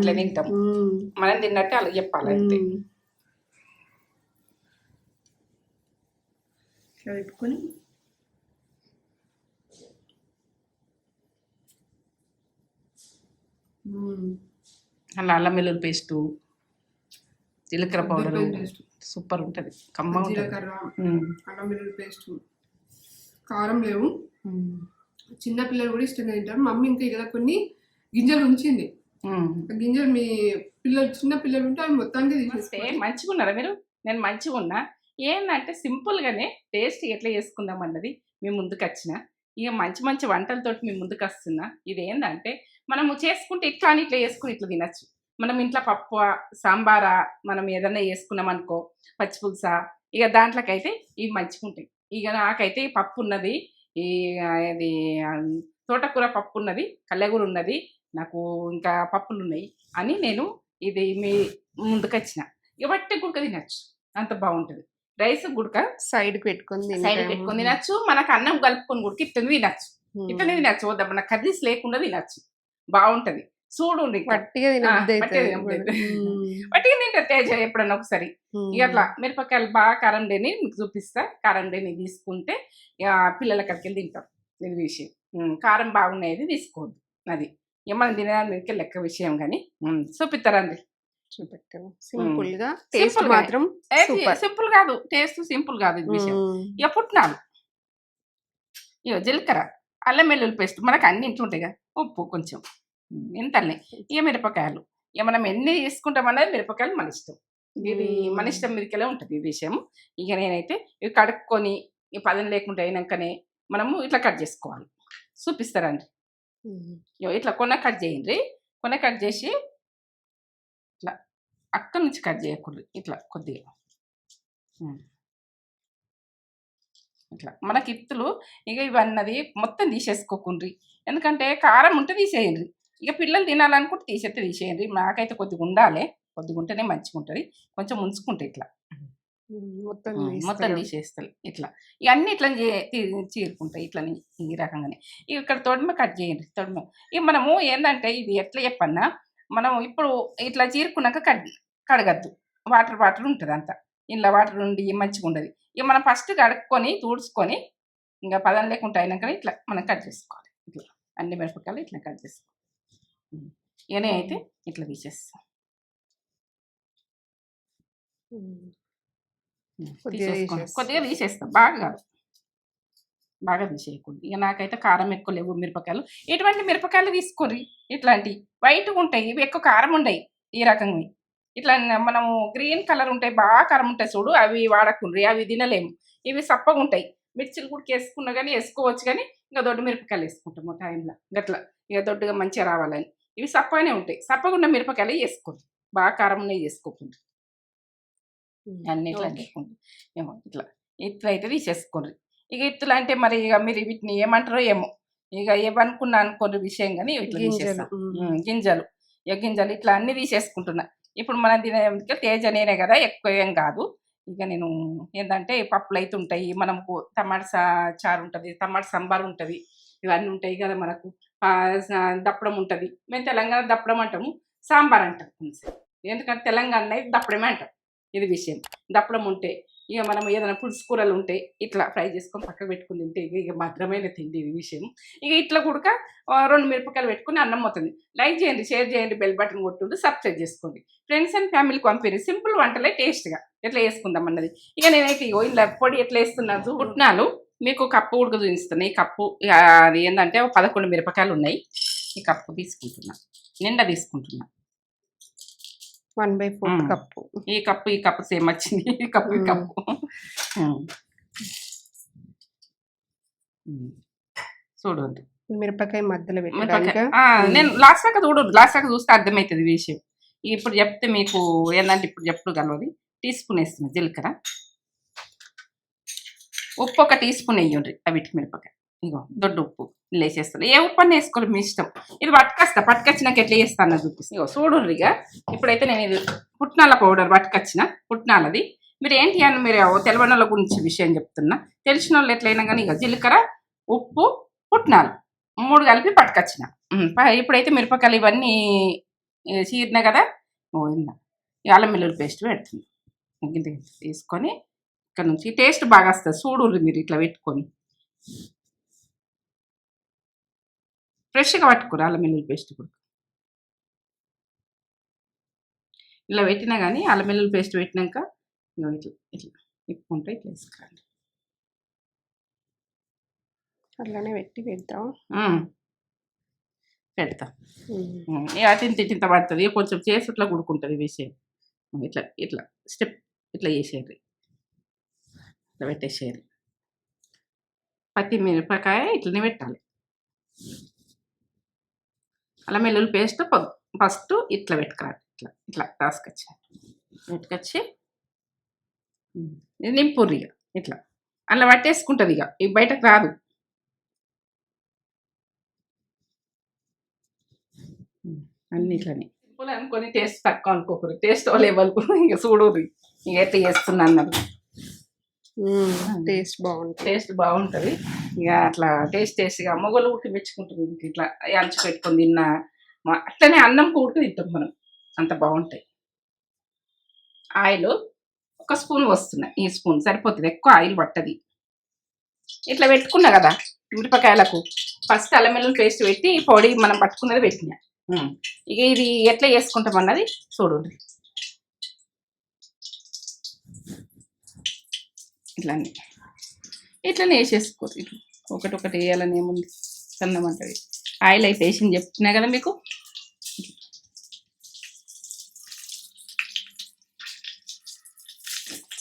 అట్లా తింటాం. మనం తిన్నట్టే అలా చెప్పాలి అంతే. అలా అల్లం వెల్లుల్లి పేస్టు జీలకర్ర పౌడర్ సూపర్ ఉంటుంది. కమ్మ ఉంటుంది. జీలకర్ర అల్లం వెల్లుల్లి పేస్ట్. కారం లేవు. చిన్న పిల్లలు కూడా ఇష్టంగా తింటారు. మమ్మీ ఇంకా ఇలా కొన్ని గింజలు ఉంచింది. గింజలు మీ పిల్లలు చిన్న పిల్లలు ఉంటే అవి మొత్తానికి మంచిగా ఉన్నారా మీరు? నేను మంచిగా ఉన్నా ఏంటంటే సింపుల్గానే టేస్ట్ ఎట్లా చేసుకుందాం అన్నది మీ ముందుకు వచ్చిన. ఇక మంచి మంచి వంటలతోటి మీ ముందుకు వస్తున్నా. ఇది ఏంటంటే మనము చేసుకుంటే ఇట్లా అని ఇట్లా చేసుకుని ఇట్లా తినచ్చు. మనం ఇంట్లో పప్పు సాంబారా మనం ఏదన్నా వేసుకున్నాం అనుకో పచ్చి పులుసా ఇక దాంట్లోకైతే ఇవి మంచిగా ఉంటాయి ఇక నాకైతే పప్పు ఉన్నది ఈ ఆ, తోటకూర పప్పు ఉన్నది కల్లెగూర ఉన్నది నాకు ఇంకా పప్పులు ఉన్నాయి అని నేను ఇది మీ ముందుకు వచ్చిన ఇక బట్టి గుడక తినచ్చు. అంత బాగుంటుంది. రైస్ గుడక సైడ్కి పెట్టుకొని సైడ్. పెట్టుకొని తినచ్చు. మనకు అన్నం కలుపుకొని గుడికి ఇట్లా తినచ్చు. ఇట్లనే తినచ్చు. వద్ద మన కర్రీస్ లేకుండా తినచ్చు. బాగుంటది. చూడు. పట్టిగా తింటారు తేజ ఎప్పుడన్నా ఒకసారి. ఇక అట్లా మిరపకాయలు బాగా కారం లేని మీకు చూపిస్తా. కారం లేని తీసుకుంటే పిల్లల వెళ్ళి తింటారు ఇది విషయం. కారం బాగున్నాయి తీసుకోవద్దు. అది. ఇక మనం తినడానికి లెక్క విషయం కానీ చూపిస్తారండి చూపెట్టాము. సింపుల్గా టేస్ట్. మాత్రం సింపుల్ కాదు టేస్ట్ సింపుల్ కాదు ఇది విషయం. ఇక పుట్నాలు. ఇక జీలకర్ర అల్లం వెల్లుల్లి పేస్ట్ మనకు అన్ని ఇంట్లో ఉంటాయి కదా ఉప్పు కొంచెం ఇంతలే ఇక మిరపకాయలు. ఇక మనం ఎన్ని తీసుకుంటామన్నది మిరపకాయలు మన ఇష్టం. ఇది. మన ఇష్టం మీదకెళ్ళే ఉంటుంది ఈ విషయం ఇక నేనైతే ఇవి కడుక్కొని ఈ పదం లేకుండా అయినాకనే మనము ఇట్లా కట్ చేసుకోవాలి. చూపిస్తారండి ఇట్లా కొన కట్ చేయండి కొన కట్ చేసి ఇట్లా అక్కడి నుంచి కట్ చేయకూడదు ఇట్లా కొద్దిగా. ఇట్లా. మనకి ఇత్తులు ఇక ఇవన్నది మొత్తం తీసేసుకోకుండ్రి. ఎందుకంటే కారం ఉంటే తీసేయండి ఇక పిల్లలు తినాలనుకుంటే తీసేస్తే తీసేయండి నాకైతే కొద్దిగా ఉండాలి. కొద్దిగా ఉంటేనే మంచిగా ఉంటుంది కొంచెం ఉంచుకుంటే ఇట్లా. మొత్తం మొత్తం. తీసేస్తాయి ఇట్లా. ఇవన్నీ ఇట్లా చీరుకుంటాయి ఇట్లా ఈ రకంగానే. ఇక ఇక్కడ తొడిమ కట్ చేయండి. తొడిమ. ఇక మనము ఏంటంటే ఇది ఎట్లా చెప్పన్నా మనం ఇప్పుడు ఇట్లా చీరుకున్నాక కడ్ కడగద్దు. వాటర్ వాటర్ ఉంటుంది అంతా ఇలా వాటర్ ఉండి మంచిగా ఉండదు. ఇక మనం ఫస్ట్ కడుక్కొని తుడుచుకొని ఇంకా పదం లేకుండా అయినాక ఇట్లా మనం కట్ చేసుకోవాలి. ఇట్లా అన్ని మిరపకాయలు ఇట్లా కట్ చేసుకోవాలి. ఇక నేనైతే ఇట్లా కొద్దిగా తీసేసుకోండి. కొద్దిగా తీసేస్తాం బాగా కాదు బాగా తీసేయకూడదు ఇక నాకైతే కారం ఎక్కువ లేవు మిరపకాయలు. ఎటువంటి మిరపకాయలు తీసుకోరి ఇట్లాంటి వైట్గా ఉంటాయి ఇవి ఎక్కువ కారం ఉండయి ఈ రకంగా. ఇట్లా మనము గ్రీన్ కలర్ ఉంటాయి బాగా కారం ఉంటాయి చూడు అవి వాడకుండ్రి అవి తినలేము. ఇవి సప్పగా ఉంటాయి. మిర్చిలు కూడా వేసుకున్నా కానీ వేసుకోవచ్చు కానీ ఇంకా దొడ్డు మిరపకాయలు వేసుకుంటాము టైంలో. గట్లా. ఇక దొడ్డుగా మంచిగా రావాలని. ఇవి సప్పగానే ఉంటాయి. సప్పగా ఉన్న మిరపకాయలు వేసుకోండి బాగా కారం ఉన్నాయి వేసుకోకుండా. ఉమ్. అన్ని ఇట్లా ఓకే. చేసుకోండి ఏమో ఇట్లా. ఇట్లా అయితే తీసేసుకోండి ఇక ఇట్లా అంటే మరి ఇక మీరు వీటిని ఏమంటారో ఏమో. ఇక ఏమనుకున్నా అనుకోని విషయం కానీ ఇట్లా తీసేస్తా. గింజలు. ఇక గింజలు ఇట్లా అన్ని తీసేసుకుంటున్నా. ఇప్పుడు మనం తినే తేజ నేనే కదా ఎక్కువ ఏం కాదు. ఇక నేను ఏంటంటే పప్పులు అయితే ఉంటాయి. మనకు టమాటా సా- చారు ఉంటుంది టమాటా సాంబార్ ఉంటుంది. ఇవన్నీ ఉంటాయి కదా మనకు. దప్పడం ఉంటుంది. మేము తెలంగాణ దప్పడం అంటాము సాంబార్ అంటాం కొంచెం. ఎందుకంటే తెలంగాణ దప్పడమే అంటాం. ఇది విషయం. దప్పడం ఉంటే ఇక మనం ఏదైనా పులుసు కూరలు ఉంటే ఇట్లా ఫ్రై చేసుకొని పక్కకు పెట్టుకుని తింటే ఇక ఇక భద్రమైన తిండి ఇది విషయం. ఇక ఇట్లా కూడక రెండు మిరపకాయలు పెట్టుకుని అన్నం అవుతుంది. లైక్ చేయండి షేర్ చేయండి బెల్ బటన్ కొట్టుండి సబ్స్క్రైబ్ చేసుకోండి. ఫ్రెండ్స్ అండ్ ఫ్యామిలీకి పంపిణీ సింపుల్ వంటలే టేస్ట్గా. ఎట్లా వేసుకుందాం అన్నది. ఇక నేనైతే ఇగో ఇలా పొడి ఎట్లా వేస్తున్నాను పుట్నాలు మీకు కప్పు ఉడక చూపిస్తాను ఈ కప్పు అది ఏంటంటే పదకొండు మిరపకాయలు ఉన్నాయి. ఈ కప్పు తీసుకుంటున్నా. నిండా తీసుకుంటున్నా. One by fourth. కప్పు. ఈ కప్పు ఈ కప్పు సేమ్ వచ్చింది. ఈ కప్పు ఈ. కప్పు. చూడండి మిరపకాయ మధ్యలో మిరపకాయ- ఆ, నేను లాస్ట్ దాకా చూడు లాస్ట్ దాకా చూస్తే అర్థమవుతుంది విషయం. ఇప్పుడు చెప్తే మీకు ఏంటంటే ఇప్పుడు చెప్పుడు కలవది టీ స్పూన్ వేస్తున్నా జీలకర్ర. ఉప్పు ఒక టీ స్పూన్ వేయండి అవిటి మిరపకాయ. ఇగో దొడ్డు ఉప్పు ఇలా వేసేస్తాను ఏ ఉప్పు అన్న వేసుకోవాలి మీ ఇష్టం. ఇది పట్టుకొస్తా. పట్టుకొచ్చినాక ఎట్లా చేస్తాను చూపిస్తాను ఇగో చూడండి ఇక ఇప్పుడైతే నేను ఇది పుట్నాల పౌడర్ పట్టుకొచ్చిన పుట్నాలది. మీరు ఏంటి అని మీరు తెలవని గురించి విషయం చెప్తున్నా. తెలిసిన వాళ్ళు ఎట్లయినా కానీ ఇక జీలకర్ర ఉప్పు పుట్నాలు మూడు కలిపి పట్టుకొచ్చిన. ప- ఇప్పుడైతే మిరపకాయలు ఇవన్నీ చీరినా కదా? పోయిందా అల్లం వెల్లుల్లి పేస్ట్ పెడుతుంది ఇంత ఇంత తీసుకొని ఇక్కడ నుంచి టేస్ట్ బాగా వస్తుంది. చూడు మీరు ఇట్లా పెట్టుకొని. ఫ్రెష్గా పట్టుకోరు అల్లం వెల్లుల్లి పేస్ట్ కూడా. ఇలా పెట్టినా కానీ అల్లం వెల్లుల్లి పేస్ట్ పెట్టినాక ఇట్లా ఇట్లా ఇప్పుకుంటే ఇట్లా వేసుకోండి అట్లానే పెట్టి పెడతాం. పెడతా ఇటు ఇంత పడుతుంది. కొంచెం చేసి ఇట్లా కుడుకుంటుంది విషయం. ఇట్లా ఇట్లా స్టెప్ ఇట్లా చేసేది ఇట్లా పెట్టేసేది పత్తి మిరపకాయ ఇట్లనే పెట్టాలి. అల్లం వెల్లుల్లి పేస్ట్ ఫస్ట్ ఇట్లా పెట్టుకోవాలి ఇట్లా ఇట్లా రాసుకొచ్చి. పెట్టుకొచ్చి ఇది నింపుర్రి ఇక ఇట్లా. అలా పట్టేసుకుంటుంది ఇక ఇవి బయటకు రాదు. అన్ని ఇట్లనే. సింపుల్ అనుకొని టేస్ట్ తక్కువ అనుకోకరు టేస్ట్ లెవెల్ ఇక చూడు ఇక ఎట్లా చేస్తున్నా అన్నది. టేస్ట్ బాగుంటుంది. టేస్ట్ బాగుంటుంది. ఇక అట్లా టేస్ట్ టేస్ట్గా మొగలు ఉట్టి మెచ్చుకుంటుంది ఇంక ఇట్లా అంచు పెట్టుకొని తిన్నా. అట్లనే అన్నం ఉడికి తింటాం మనం. అంత బాగుంటాయి. ఆయిల్ ఒక స్పూన్ వస్తున్నాయి ఈ స్పూన్ సరిపోతుంది. ఎక్కువ ఆయిల్ పట్టది. ఇట్లా పెట్టుకున్నా కదా మిరపకాయలకు ఫస్ట్ అల్లం వెల్లుల్లి పేస్ట్ పెట్టి పొడి మనం పట్టుకున్నది పెట్టినా. ఇక ఇది ఎట్లా చేసుకుంటాం అన్నది చూడండి. ఇట్లానే ఇట్లనే వేసేసుకోరు ఇట్లా ఒకటి ఒకటి వేయాలని ఏముంది? సన్నమంటది ఆయిల్ అయితే వేసింది చెప్తున్నా కదా మీకు?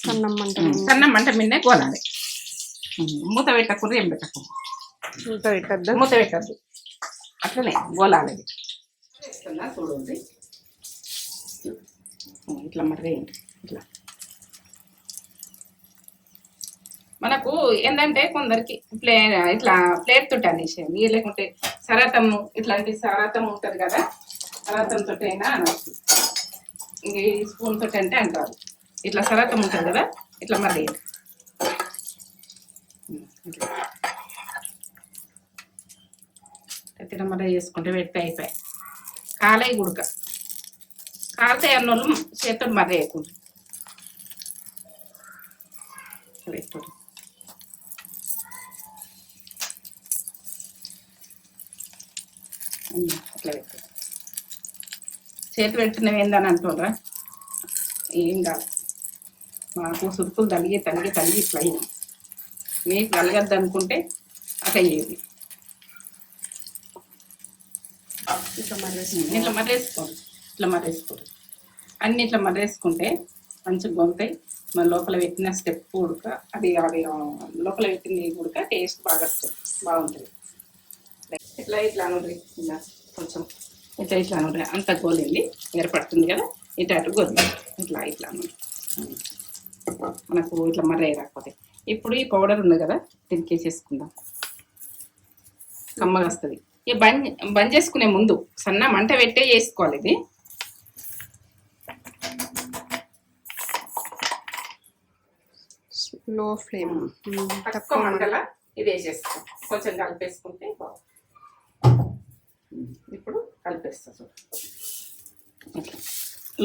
సన్నం మంట మిన్నే ఉమ్, మూత పెట్టకూడదు ఏం పెట్టకూడదు. ఇంత పెట్టద్దు. మూత పెట్టద్దు. అట్లనే గోలాలి. చూడండి ఇట్లా మరి ఇట్లా. మనకు ఏంటంటే కొందరికి ప్లే ఇట్లా ప్లేట్ తోటి అనేసేయండి లేకుంటే సరాతం ఇట్లాంటి సరాతం ఉంటుంది కదా సరాతం తోటి అయినా ఇంక ఈ స్పూన్ తోటి అంటే అంటారు. ఇట్లా సరాతం ఉంటుంది కదా ఇట్లా మరి వేయండి. ఇట్లా. చేసుకుంటే పెడితే అయిపోయాయి కాలే గుడక. కాలితే అన్నోళ్ళు చేతుడు మర్ర వేయకుండా పెట్టు ఉమ్, అట్లా పెట్టు. చేతి పెడుతున్నవి ఏందని అంటుండ్రా? ఏం కాదు. మాకు సురుకులు తలిగి తలిగి తలిగి ఇట్లా మీకు కలగద్దు అనుకుంటే అట్లా అయ్యేది ఇట్లా మరి ఇట్లా మర్రేసుకోండి. ఇట్లా మర్రేసుకోండి. అన్ని ఇట్లా మర్రేసుకుంటే మంచిగా గొంతాయి. మన లోపల పెట్టిన స్టెప్ ఉడక అది అది లోపల పెట్టింది ఉడక టేస్ట్ బాగా వస్తుంది. బాగుంటుంది. ఇట్లా ఇట్లా ఇలా కొంచెం ఇట్లా ఇట్లా అనుర్రి. అంత గోలింది ఏర్పడుతుంది కదా? ఇటు అటు గోలి. ఇట్లా ఇట్లా అనుర్రి. మనకు ఇట్లా మర్రే రాకపోతే. ఇప్పుడు ఈ పౌడర్ ఉంది కదా? దీనికి వేసేసుకుందాం కమ్మగా వస్తుంది. ఈ బంద్ బంద్ చేసుకునే ముందు సన్న మంట పెట్టే చేసుకోవాలి ఇది. లో ఫ్లేమ్ తక్కువ మంటల. ఇది వేసేస్తాం కొంచెం కలిపేసుకుంటే బాగుంది ఇప్పుడు కలిపేస్తా చూడు.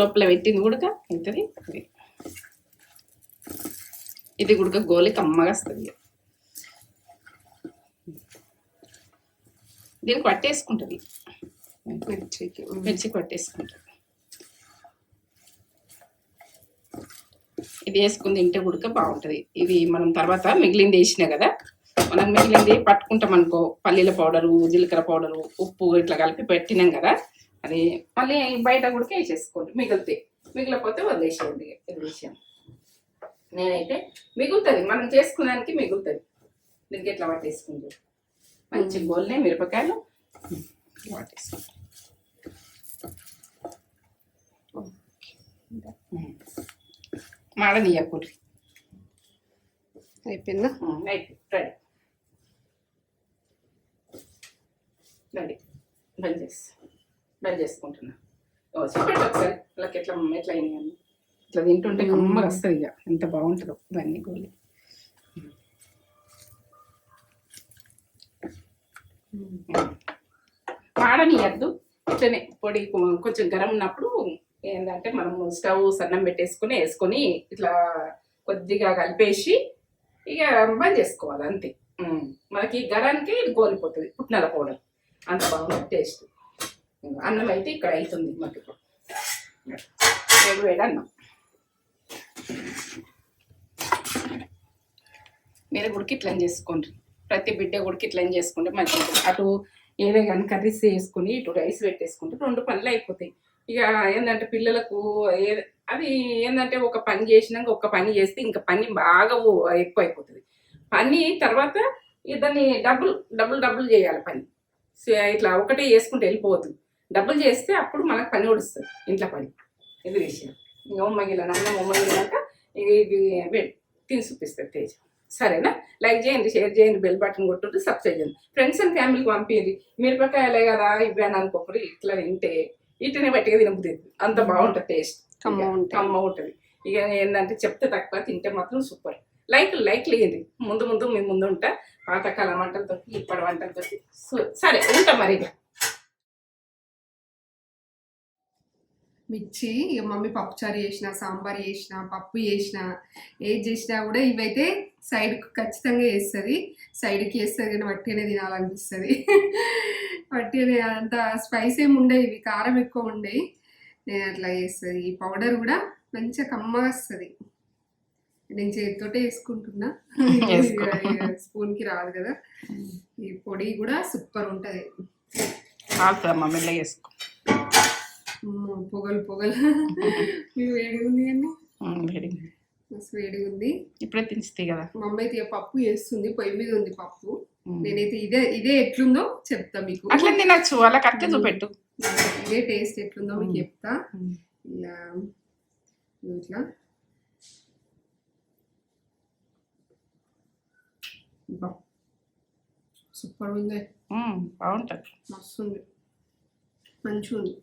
లోపల పెట్టింది ఉడక అవుతుంది ఇది. ఇది ఉడక గోలి కమ్మగా వస్తుంది దీనికి పట్టేసుకుంటుంది మిర్చికి. మిర్చి కొట్టేసుకుంటాం ఇది వేసుకుని తింటే ఉడక బాగుంటుంది. ఇది మనం తర్వాత మిగిలింది వేసినా కదా మనం మిగిలింది పట్టుకుంటాం అనుకో పల్లీల పౌడరు జీలకర్ర పౌడరు ఉప్పు ఇట్లా కలిపి పెట్టినాం కదా అది మళ్ళీ బయట ఉడక వేసేసుకోండి. మిగిలితే మిగిలిపోతే వదిలేసేయండి విషయం. నేనైతే మిగులుతుంది. మనం చేసుకున్నానికి మిగులుతుంది. దీనికి ఎట్లా పట్టేసుకుంది? మంచి గోల్నే మిరపకాయలు పట్టేసుకుంటాం మాడనీయకూడదు అయిపోయిందా. రెడీ. రెడీ బంద్ చేసి బంద్ చేసుకుంటున్నా. చెప్పండి ఒకసారి. వాళ్ళకి ఎట్లా ఎట్లా అయినాయి అని ఇట్లా తింటుంటే కమ్మగా వస్తుంది ఇక. ఎంత బాగుంటుందో ఇవన్నీ గోలి. మాడనియద్దు ఇట్లనే పొడి కొంచెం గరం ఉన్నప్పుడు ఏంటంటే మనము స్టవ్ సన్నం పెట్టేసుకొని వేసుకొని ఇట్లా కొద్దిగా కలిపేసి ఇక బంద్ చేసుకోవాలి అంతే. మనకి గరానికి గోలిపోతుంది. పుట్నాల పౌడర్. అంత బాగుంది టేస్ట్. అన్నం అయితే ఇక్కడ అవుతుంది మాకు ఇప్పుడు. వేడి వేడి అన్నం. మీరు గుడికి ఇట్లా చేసుకోండి. ప్రతి బిడ్డ గుడికి ఇట్లా చేసుకుంటే మంచిగా అటు ఏదే కానీ కర్రీస్ వేసుకుని ఇటు రైస్ పెట్టేసుకుంటే రెండు పనులు అయిపోతాయి. ఇక ఏంటంటే పిల్లలకు ఏ అది ఏంటంటే ఒక పని చేసినాక ఒక పని చేస్తే ఇంకా పని బాగా ఎక్కువ అయిపోతుంది. పని తర్వాత దాన్ని డబుల్ డబుల్ డబుల్ చేయాలి పని. ఇట్లా ఒకటే చేసుకుంటే వెళ్ళిపోవద్దు. డబుల్ చేస్తే అప్పుడు మనకు పని ఒడుస్తుంది ఇంట్లో పని. ఇది విషయం. ఇంకా ఉమ్మగిలిన అన్నం ఉమ్మగిలినాక ఇక ఇది తిని చూపిస్తుంది తేజ. సరేనా? లైక్ చేయండి షేర్ చేయండి బెల్ బటన్ కొట్టుంటే సబ్స్క్రైబ్ చేయండి. ఫ్రెండ్స్ అండ్ ఫ్యామిలీకి పంపింది మిరపకాయలే కదా ఇవి అని అనుకోకూడదు. ఇట్లా తింటే ఇట్లనే బట్టిగా తినబుద్ది అంత బాగుంటుంది టేస్ట్. కమ్మ ఉంటుంది. ఇక ఏంటంటే చెప్తే తక్కువ తింటే మాత్రం సూపర్. Like like లేయండి. ముందు ముందు మీ ముందు ఉంటా. పాతకాలం వంటలతో ఇప్పటి వంటలతో సరే ఉంటా మరి మిర్చి ఇక మమ్మీ పప్పుచారు చేసిన సాంబార్ చేసిన పప్పు చేసిన ఏది చేసినా కూడా ఇవైతే సైడ్కి ఖచ్చితంగా వేస్తుంది సైడ్కి వేస్తుంది కానీ వట్టినే తినాలనిపిస్తుంది. వట్టినే అంత స్పైస్ ఏమి ఉండేవి ఇవి కారం ఎక్కువ ఉండేవి నేను అట్లా చేస్తుంది. ఈ పౌడర్ కూడా మంచిగా కమ్మగా వస్తుంది. నేను చేతితోటే వేసుకుంటున్నా. వేసుకో. స్పూన్కి రాదు కదా. ఈ పొడి కూడా సూపర్ ఉంటుంది. మెల్ల వేసుకో. పొగలు పొగలు. మీ వేడిగా ఉంది అండి వేడి. మస్తు వేడిగా ఉంది ఇప్పుడే తినిస్తాయి కదా. మా అమ్మ అయితే పప్పు చేస్తుంది పొయ్యి మీద ఉంది పప్పు. నేనైతే ఇదే ఇదే ఎట్లుందో చెప్తా మీకు. అట్లా తినచ్చు అలా కట్టే చూపెట్టు. ఇదే టేస్ట్ ఎట్లుందో మీకు చెప్తా. ఇలా ఇట్లా. సూపర్ ఉంది. బాగుంటది. మస్తు ఉంది మంచిగా ఉంది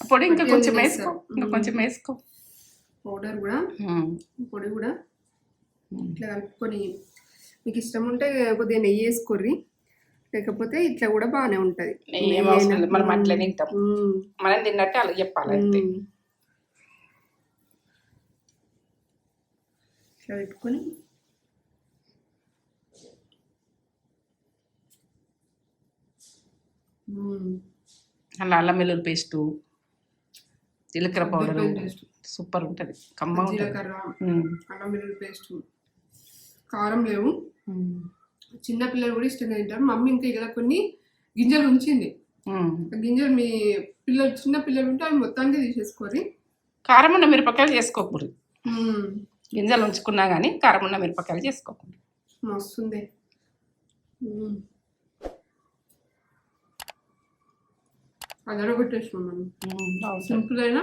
పొడి ఇంకా కొంచెం వేసుకో. ఇంకా. కొంచెం వేసుకో. పౌడర్ కూడా. పొడి కూడా. ఇట్లా కలుపుకొని. మీకు ఇష్టం ఉంటే కొద్దిగా నెయ్యి వేసుకోర్రి. లేకపోతే ఇట్లా కూడా బాగానే ఉంటది. మనం అట్లే తింటాం. మనం తిన్నట్టే అలా చెప్పాలి అంతే. ఇట్లా పెట్టుకొని. అలా అల్లం వెల్లుల్లి పేస్టు జీలకర్ర పౌడర్ సూపర్ ఉంటుంది. కమ్మ జీలకర్ర. అల్లం వెల్లుల్లి పేస్ట్. కారం లేవు. ఉమ్. చిన్న పిల్లలు కూడా ఇష్టంగా తింటారు. మమ్మీ ఇంకా ఇలా కొన్ని గింజలు ఉంచింది. గింజలు మీ పిల్లలు చిన్న పిల్లలు ఉంటే అవి మొత్తానికి తీసేసుకోరి కారం ఉన్న మిరపకాయలు చేసుకోకూడదు. గింజలు ఉంచుకున్నా కానీ కారం ఉన్న మిరపకాయలు చేసుకోకూడదు. మస్తుంది. అదరగొట్టేసినాం మనం. సింపుల్ అయినా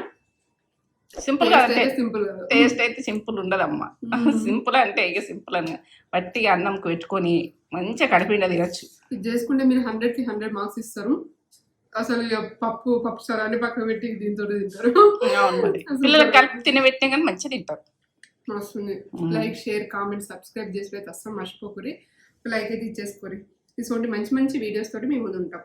సింపుల్ అంటే సింపుల్ టేస్ట్ అయితే సింపుల్ ఉండదమ్మా. మ్మ్. సింపుల్ అంటే ఇక సింపుల్ అని. పట్టిగా అన్నంకి పెట్టుకొని మంచిగా కడిపిండ తినచ్చు. ఇది చేసుకుంటే మీరు హండ్రెడ్కి హండ్రెడ్ మార్క్స్ ఇస్తారు. అసలు పప్పు పప్పు సార్ అన్ని పక్కన పెట్టి దీంతో తింటారు. పిల్లలకు కలిపి తినబెట్టినా కానీ మంచిగా తింటారు. వస్తుంది మ్మ్. లైక్ షేర్ కామెంట్ సబ్స్క్రైబ్ చేసి అయితే అస్సలు మర్చిపోకూరి. లైక్ అయితే ఇచ్చేసుకోరి. ఇటువంటి మంచి మంచి వీడియోస్ తోటి మేము ముందు ఉంటాం